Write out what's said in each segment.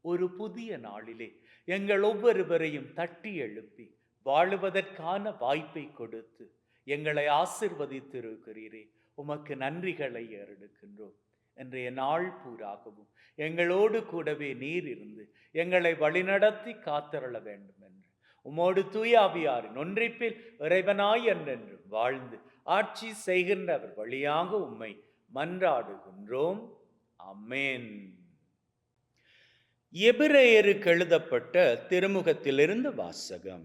ஒரு புதிய நாளிலே எங்கள் ஒவ்வொருவரையும் தட்டி எழுப்பி வாழுவதற்கான வாய்ப்பை கொடுத்து எங்களை ஆசிர்வதித்திருக்கிறீரே. உமக்கு நன்றிகளை ஏறெடுக்கின்றோம். இன்றைய நாள் பூராகவும் எங்களோடு கூடவே நீர் இருந்து எங்களை வழிநடத்தி காத்தரள வேண்டும் என்று உமோடு தூயாவியாரின் ஒன்றிப்பில் இறைவனாய் என்றென்று வாழ்ந்து ஆட்சி செய்கின்றவர் வழியாக உம்மை மன்றாடுகின்றோம். அமேன் எபிரேயருக்கு எழுதப்பட்ட திருமுகத்திலிருந்து வாசகம்.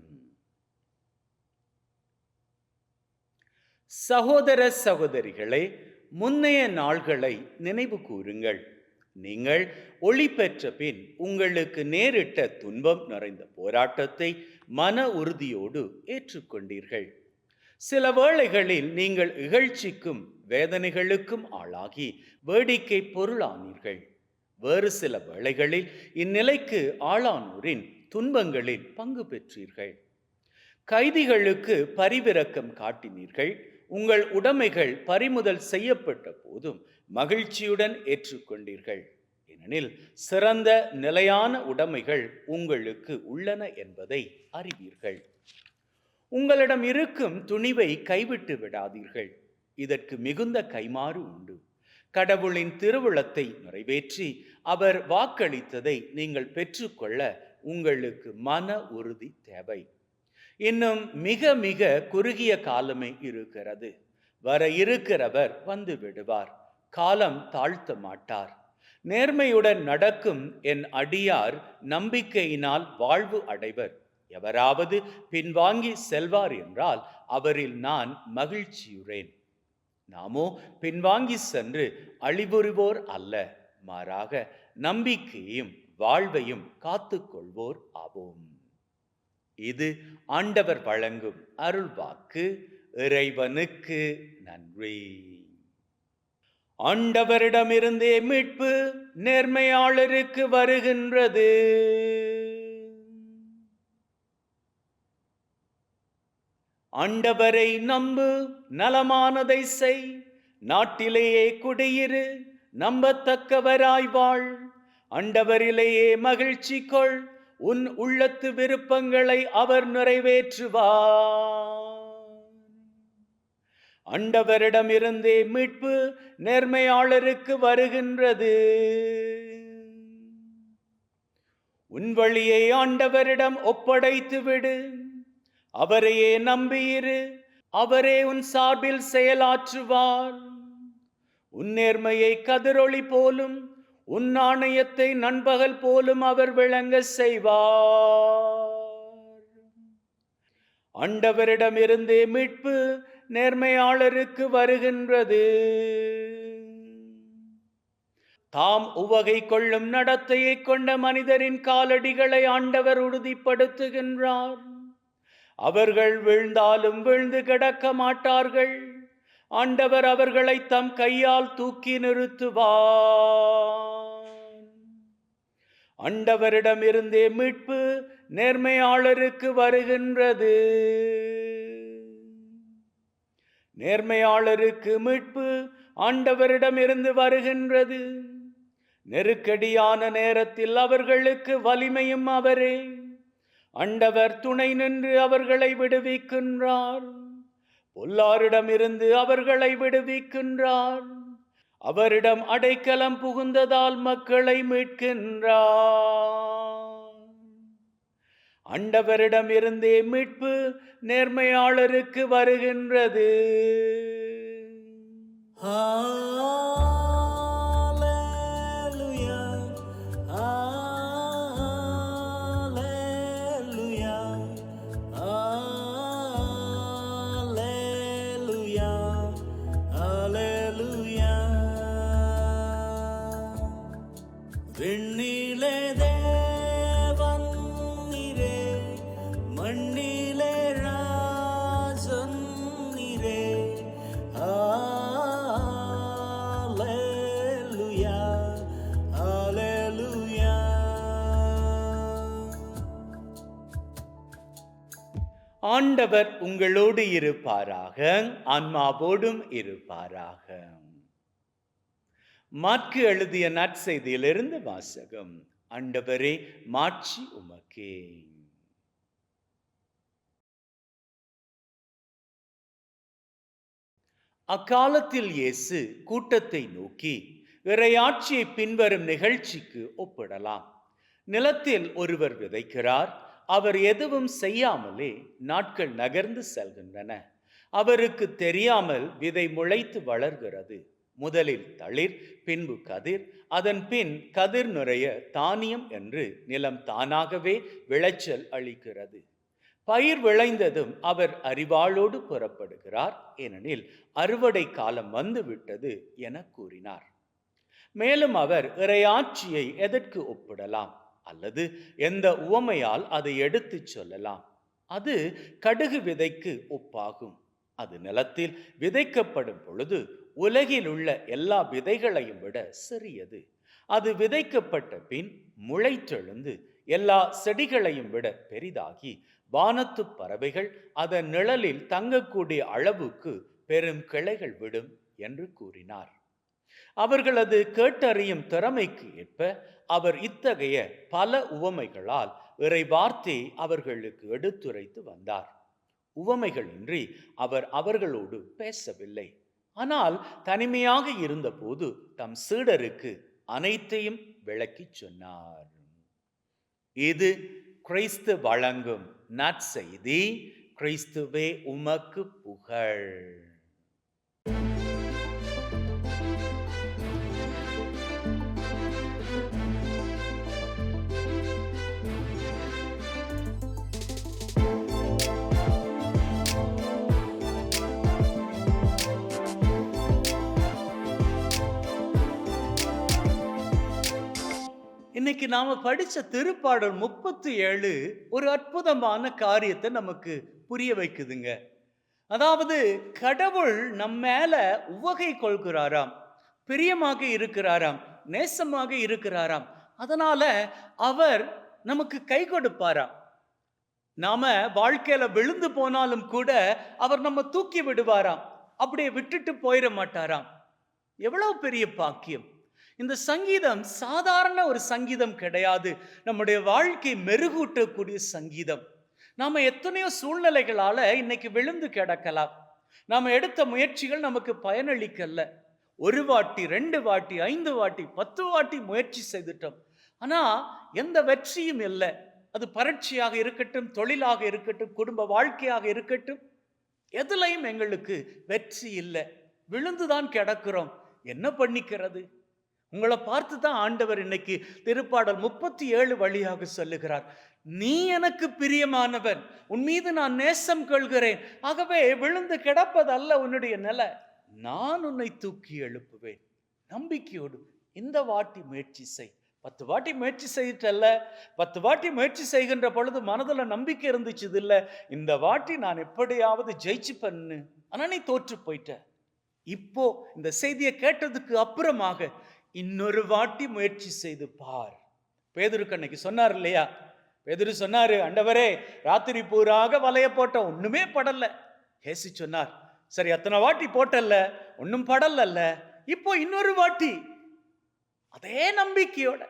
சகோதர சகோதரிகளே முன்னைய நாள்களை நினைவு கூறுங்கள். நீங்கள் ஒளி பெற்ற பின் உங்களுக்கு நேரிட்ட துன்பம் நிறைந்த போராட்டத்தை மன உறுதியோடு ஏற்றுக்கொண்டீர்கள். சில வேளைகளில் நீங்கள் இகழ்ச்சிக்கும் வேதனைகளுக்கும் ஆளாகி வேடிக்கை பொருளானீர்கள். வேறு சில வேளைகளில் இந்நிலைக்கு ஆளானோரின் துன்பங்களில் பங்கு பெற்றீர்கள். கைதிகளுக்கு பரிவிரக்கம் காட்டினீர்கள். உங்கள் உடைமைகள் பறிமுதல் செய்யப்பட்ட போதும் மகிழ்ச்சியுடன் ஏற்றுக்கொண்டீர்கள். ஏனெனில் சிறந்த நிலையான உடைமைகள் உங்களுக்கு உள்ளன என்பதை அறிவீர்கள். உங்களிடம் இருக்கும் துணிவை கைவிட்டு விடாதீர்கள். இதற்கு மிகுந்த கைமாறு உண்டு. கடவுளின் திருவுளத்தை நிறைவேற்றி அவர் வாக்களித்ததை நீங்கள் பெற்றுக்கொள்ள உங்களுக்கு மன உறுதி தேவை. இன்னும் மிக மிக குறுகிய காலமே இருக்கிறது. வர இருக்கிறவர் வந்து விடுவார். காலம் தாழ்த்த மாட்டார். நேர்மையுடன் நடக்கும் என் அடியார் நம்பிக்கையினால் வாழ்வு அடைவர். எவராவது பின்வாங்கி செல்வார் என்றால் அவரில் நான் மகிழ்ச்சியுறேன். நாமோ பின்வாங்கி சென்று அழிவுறுவோர் அல்ல மாறாக நம்பிக்கையும் வாழ்வையும் காத்துக்கொள்வோர் ஆவோம். இது ஆண்டவர் வழங்கும் அருள்வாக்கு இறைவனுக்கு நன்றி. ஆண்டவரிடமிருந்தே மீட்பு நேர்மையாளருக்கு வருகின்றது. ஆண்டவரை நம்பு நலமானதை செய். நாட்டிலேயே குடியிரு நம்பத்தக்கவராய் வாழ். ஆண்டவரிலேயே மகிழ்ச்சி கொள் உன் உள்ளத்து விருப்பங்களை அவர் நிறைவேற்றுவார். அண்டவரிடமிருந்தே மீட்பு நேர்மையாளருக்கு வருகின்றது. உன் வழியை ஆண்டவரிடம் ஒப்படைத்து விடு அவரையே நம்பியிரு. அவரே உன் சார்பில் செயலாற்றுவார். உன் நேர்மையை கதிரொளி போலும் உன் நாணயத்தை நண்பகல் போலும் அவர் விளங்க செய்வார். ஆண்டவரிடமிருந்தே மீட்பு நேர்மையாளருக்கு வருகின்றது. தாம் உவகை கொள்ளும் நடத்தையை கொண்ட மனிதரின் காலடிகளை ஆண்டவர் உறுதிப்படுத்துகின்றார். அவர்கள் வீழ்ந்தாலும் வீழ்ந்து கிடக்க மாட்டார்கள். ஆண்டவர் அவர்களை தம் கையால் தூக்கி நிறுத்துவார் ஆண்டவரிடமிருந்தே மீட்பு நேர்மையாளருக்கு வருகின்றது. நேர்மையாளருக்கு மீட்பு ஆண்டவரிடமிருந்து வருகின்றது. நெருக்கடியான நேரத்தில் அவர்களுக்கு வலிமையும் அவரே. அண்டவர் துணை நின்று அவர்களை விடுவிக்கின்றார். பொல்லாரிடமிருந்து அவர்களை விடுவிக்கின்றார். அவரிடம் அடைக்கலம் புகுந்ததால் மக்களை மீட்கின்றார். அண்டவரிடமிருந்தே மீட்பு நேர்மையாளருக்கு வருகின்றது. ஆண்டவர் உங்களோடு இருப்பாராக ஆன்மாவோடும் இருப்பாராக. மாற்கு எழுதிய நற்செய்தியிலிருந்து வாசகம் ஆண்டவரே மாட்சி உமக்கே. அக்காலத்தில் இயேசு கூட்டத்தை நோக்கி இறையாட்சியை பின்வரும் நிகழ்ச்சிக்கு ஒப்பிடலாம். நிலத்தில் ஒருவர் விதைக்கிறார் அவர் எதுவும் செய்யாமலே நாட்கள் நகர்ந்து செல்கின்றன. அவருக்கு தெரியாமல் விதை முளைத்து வளர்கிறது. முதலில் தளிர் பின்பு கதிர். அதன் பின் கதிர் நிறைய தானியம் என்று நிலம் தானாகவே விளைச்சல் அளிக்கிறது. பயிர் விளைந்ததும் அவர் அறிவாளோடு புறப்படுகிறார். ஏனெனில் அறுவடை காலம் வந்துவிட்டது என கூறினார். மேலும் அவர் இறையாட்சியை எதற்கு ஒப்பிடலாம்? அல்லது எந்த உவமையால் அதை எடுத்துச் சொல்லலாம். அது கடுகு விதைக்கு ஒப்பாகும். அது நிலத்தில் விதைக்கப்படும் பொழுது உலகில் உள்ள எல்லா விதைகளையும் விட சிறியது. அது விதைக்கப்பட்ட பின் முளைத்தெழுந்து எல்லா செடிகளையும் விட பெரிதாகி வானத்து பறவைகள் அதன் நிழலில் தங்கக்கூடிய அளவுக்கு பெரும் கிளைகள் விடும் என்று கூறினார். அவர்களது கேட்டறியும் திறமைக்கு ஏற்ப அவர் இத்தகைய பல உவமைகளால் இறை வார்த்தை அவர்களுக்கு எடுத்துரைத்து வந்தார். உவமைகளின்றி அவர் அவர்களோடு பேசவில்லை. ஆனால் தனிமையாக இருந்தபோது தம் சீடருக்கு அனைத்தையும் விளக்கிச் சொன்னார். இது கிறிஸ்து வழங்கும் நற்செய்தி. கிறிஸ்துவே உமக்கு புகழ். இன்னைக்கு நாம படிச்ச திருப்பாடல் முப்பத்தி ஏழு ஒரு அற்புதமான காரியத்தை நமக்கு புரிய வைக்குதுங்க. அதாவது கடவுள் நம்ம மேல உவகை கொள்கிறாராம் பிரியமாக இருக்கிறாராம் நேசமாக இருக்கிறாராம். அதனால அவர் நமக்கு கை கொடுப்பாராம். நாம வாழ்க்கையில விழுந்து போனாலும் கூட அவர் நம்ம தூக்கி விடுவாராம். அப்படியே விட்டுட்டு போயிட மாட்டாராம். எவ்வளவு பெரிய பாக்கியம். இந்த சங்கீதம் சாதாரண ஒரு சங்கீதம் கிடையாது. நம்முடைய வாழ்க்கை மெருகூட்டக்கூடிய சங்கீதம். நாம எத்தனையோ சூழ்நிலைகளால இன்னைக்கு விழுந்து கிடக்கலாம். நாம எடுத்த முயற்சிகள் நமக்கு பயனளிக்கல. ஒரு வாட்டி ரெண்டு வாட்டி ஐந்து வாட்டி பத்து வாட்டி முயற்சி செய்துட்டோம். ஆனால் எந்த வெற்றியும் இல்லை. அது பரட்சியாக இருக்கட்டும் தொழிலாக இருக்கட்டும் குடும்ப வாழ்க்கையாக இருக்கட்டும். எதுலையும் எங்களுக்கு வெற்றி இல்லை. விழுந்துதான் கிடக்கிறோம். என்ன பண்ணிக்கிறது? உங்களை பார்த்து தான் ஆண்டவர் இன்னைக்கு திருப்பாடல் முப்பத்தி ஏழு வழியாக சொல்லுகிறார். நீ எனக்கு பிரியமானவன் உன் மீது நான் நேசம் கொள்கிறேன். ஆகவே விழுந்து கிடப்பதல்ல உன்னுடைய நிலை. நான் உன்னை தூக்கி எழுப்புவேன். நம்பிக்கையோடு இந்த வாட்டி முயற்சி செய். பத்து வாட்டி முயற்சி செய்யிட்டல்ல பத்து வாட்டி முயற்சி செய்கின்ற பொழுது மனதில் நம்பிக்கை இருந்துச்சு இல்லை. இந்த வாட்டி நான் எப்படியாவது ஜெயிச்சு பண்ணு ஆனால் நீ தோற்று போயிட்ட. இப்போ இந்த செய்தியை கேட்டதுக்கு அப்புறமாக இன்னொரு வாட்டி முயற்சி செய்து பார். பேதுரு அன்னைக்கு சொன்னார் இல்லையா? பேதுரு சொன்னாரு அண்டவரே ராத்திரி பூராக வலைய போட்ட ஒண்ணுமே படல. ஏசி சொன்னார் சரி அத்தனை வாட்டி போட்டல்ல ஒன்றும் படலல்ல இப்போ இன்னொரு வாட்டி. அதே நம்பிக்கையோட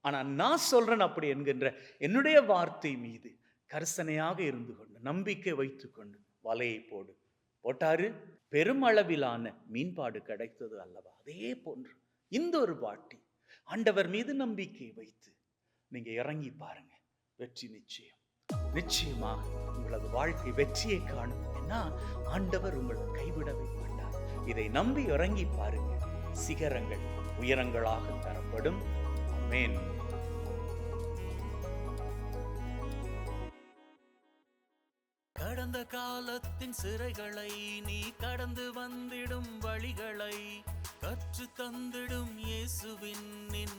ஆனா நான் சொல்றேன் அப்படி என்கின்ற என்னுடைய வார்த்தை மீது கரிசனையாக இருந்து கொண்டு நம்பிக்கை வைத்துக்கொண்டு வலையை போடு. போட்டாரு பெருமளவிலான மீன்பாடு கிடைத்தது அல்லவா? அதே போன்று. இந்த ஒரு வாட்டி ஆண்டவர் மீது நம்பிக்கை வைத்து நீங்க இறங்கி பாருங்க. வெற்றி நிச்சயம். நிச்சயமாக உங்களது வாழ்க்கை வெற்றியை காணும். ஏன்னா ஆண்டவர் உங்களை கைவிடவே மாட்டார். இதை நம்பி இறங்கி பாருங்க. சிகரங்கள் உயரங்களாக தரப்படும். மேன் கடந்த காலத்தின் சிறைகளை நீ கடந்து வந்திடும் வழிகளை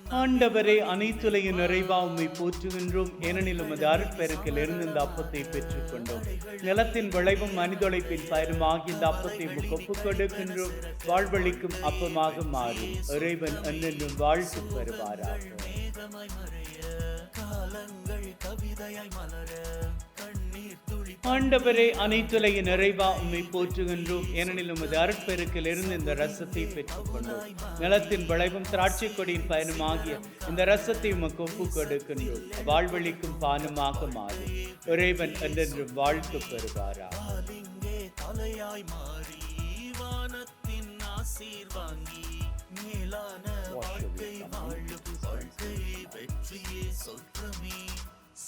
ஆண்டவரே அனைத்துலகின் நிறைவா உம்மை போற்றுகின்றோம். ஏனெனில் உமது அருட்பெருக்கில் இருந்து இந்த அப்பத்தை பெற்றுக்கொண்டோம். நிலத்தின் விளைவும் மனிதொழைப்பின் பயிரும் ஆகிய இந்த அப்பத்தை ஒப்புக் கொடுக்கின்றோம் வாழ்வழிக்கும் அப்பமாக மாறும். இறைவன் அன்னென்றும் வாழ்த்து பெறுவாராக. காலங்கள் கவிதையாய் மலர ஆண்டவரே அனைத்துலைய நிறைவா உண்மை போற்றுகின்றோம். ஏனெனில் உமது அருட்பெருக்கில் இருந்து இந்த ரசத்தை பெற்றுக்கொண்டோம். நிலத்தின் விளைவும் திராட்சை கொடியின் பயனும் ஆகிய இந்த ரசத்தை உமக்கு ஒப்பு கொடுக்கின்றோம் வாழ்வழிக்கும் பானமாக மாறும் இறைவன் என்றென்றும் வாழ்த்து பெறுவாரா? தலையாய் மாறி வானத்தின் ஆசீர் வாங்கி மேலான வாழ்க்கை வாழும் வாழ்க்கை வெற்றியே சொல்றமே.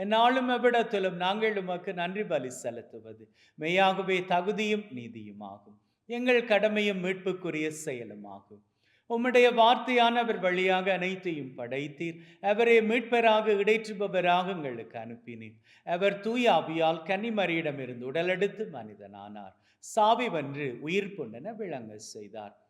என்னாலும் எவ்விடத்திலும் நாங்கள் உமக்கு நன்றி பலி செலுத்துவது. மெய்யாகவே தகுதியும் நீதியுமாகும். எங்கள் கடமையும் மீட்புக்குரிய செயலுமாகும். உம்முடைய வார்த்தையானவர் வழியாக அனைத்தையும் படைத்தீர். அவரை மீட்பராக இடைற்றுபவராக எங்களுக்கு அனுப்பினீர். அவர் தூய ஆவியால் கன்னிமரியிடமிருந்து உடலெடுத்து மனிதனானார். சாவி வென்று உயிர் பொன்னென விளங்க செய்தார்.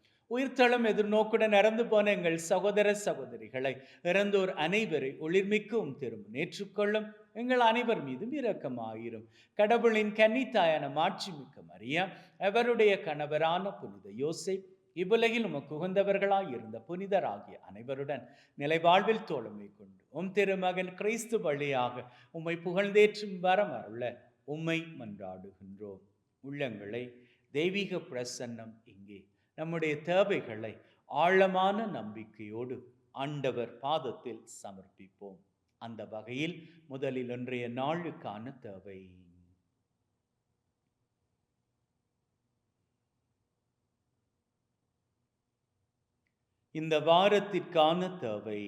உயிர்த்தளம் எதிர்நோக்குடன் இறந்து போன எங்கள் சகோதர சகோதரிகளை இறந்தோர் அனைவரை ஒளிர்மிக்கவும் திரும்ப ஏற்றுக்கொள்ளும் எங்கள் அனைவர் மீதும் இரக்கமாயிரும். கடவுளின் கன்னித்தாயான மாட்சிமிக்க மரியா அவருடைய கணவரான புனித யோசை இவ்வுலகில் உமக்கு உகந்தவர்களாய் இருந்த புனிதராகிய அனைவருடன் நிலைவாழ்வில் தோழமை கொண்டு உம் திருமகன் கிறிஸ்து வழியாக உம்மை புகழ்ந்தேற்றும் வரம் அருள உம்மை மன்றாடுகின்றோம். உள்ளங்களை தெய்வீக பிரசன்னம் இங்கே நம்முடைய தேவைகளை ஆழமான நம்பிக்கையோடு ஆண்டவர் பாதத்தில் சமர்ப்பிப்போம். அந்த வகையில் முதலில் இன்றைய நாளுக்கான தேவை. இந்த வாரத்திற்கான தேவை.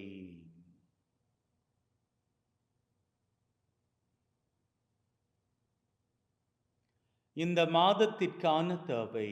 இந்த மாதத்திற்கான தேவை.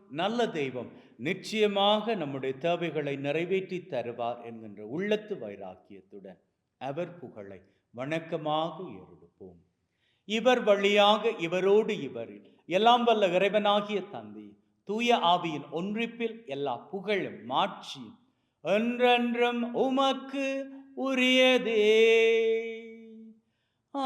நல்ல தெய்வம் நிச்சயமாக நம்முடைய தேவைகளை நிறைவேற்றி தருவார் என்கின்ற உள்ளத்து வைராக்கியத்துடன் அவர் புகழை வணக்கமாக ஏறெடுப்போம். இவர் வழியாக இவரோடு இவரில் எல்லாம் வல்ல இறைவனாகிய தந்தை தூய ஆவியின் ஒன்றிப்பில் எல்லா புகழும் மாட்சி என்றென்றும் உமக்கு உரியதே. ஆ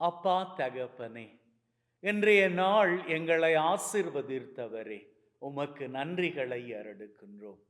அப்பா தகப்பனே இன்றைய நாள் எங்களை ஆசிர்வதித்தவரே. உமக்கு நன்றிகளை அரடுக்கின்றோம்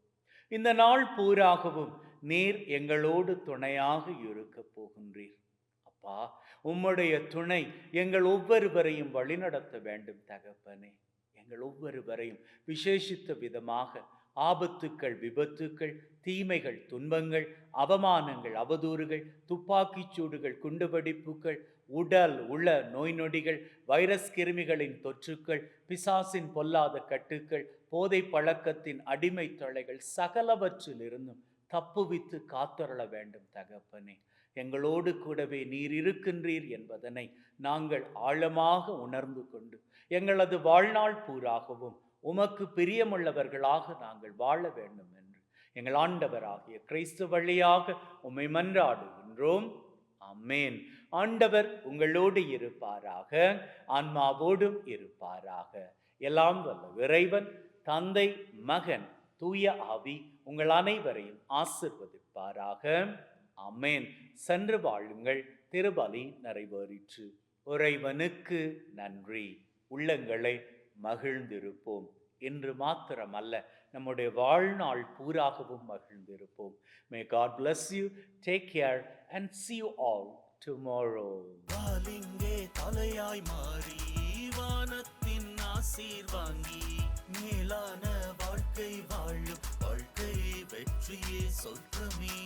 இந்த நாள் பூராகவும் நீர் எங்களோடு துணையாக இருக்கப் போகின்றீர். அப்பா உம்முடைய துணை எங்கள் ஒவ்வொருவரையும் வழிநடத்த வேண்டும் தகப்பனே. எங்கள் ஒவ்வொருவரையும் விசேஷித்த விதமாக ஆபத்துக்கள் விபத்துக்கள் தீமைகள் துன்பங்கள் அவமானங்கள் அவதூறுகள் துப்பாக்கிச் சூடுகள் குண்டுவெடிப்புகள் உடல் உள நோய் நொடிகள் வைரஸ் கிருமிகளின் தொற்றுக்கள் பிசாசின் பொல்லாத கட்டுக்கள் போதை பழக்கத்தின் அடிமை தொலைகள் சகலவற்றிலிருந்தும் தப்புவித்து காத்தொரள வேண்டும் தகப்பனே. எங்களோடு கூடவே நீர் இருக்கின்றீர் என்பதனை நாங்கள் ஆழமாக உணர்ந்து கொண்டு எங்களது வாழ்நாள் பூராகவும் உமக்கு பிரியமுள்ளவர்களாக நாங்கள் வாழ வேண்டும் என்று எங்கள் ஆண்டவராகிய கிறிஸ்து வழியாக உம்மை மன்றாடுகின்றோம். அம்மேன் ஆண்டவர் உங்களோடு இருப்பாராக ஆன்மாவோடும் இருப்பாராக. எல்லாம் வல்ல இறைவன் தந்தை மகன் தூய ஆவி உங்கள் அனைவரையும் ஆசிர்வதிப்பாராக. அம்மேன் சென்று வாழுங்கள். திருபலி நிறைவேறிற்று. இறைவனுக்கு நன்றி. உள்ளங்களை மகிழ்ந்திருப்போம். என்று மாத்திரமல்ல நம்முடைய வாழ்நாள் பூராகவும் மகிழ்ந்திருப்போம். May God bless you take care and see you all tomorrow. வாலிங்கே தலையாய் மாறி வானத்தின் ஆசீர் வாங்கி மேலான வாழ்க்கை வாழும் வாழ்க்கை வெற்றியே சொல்றமே.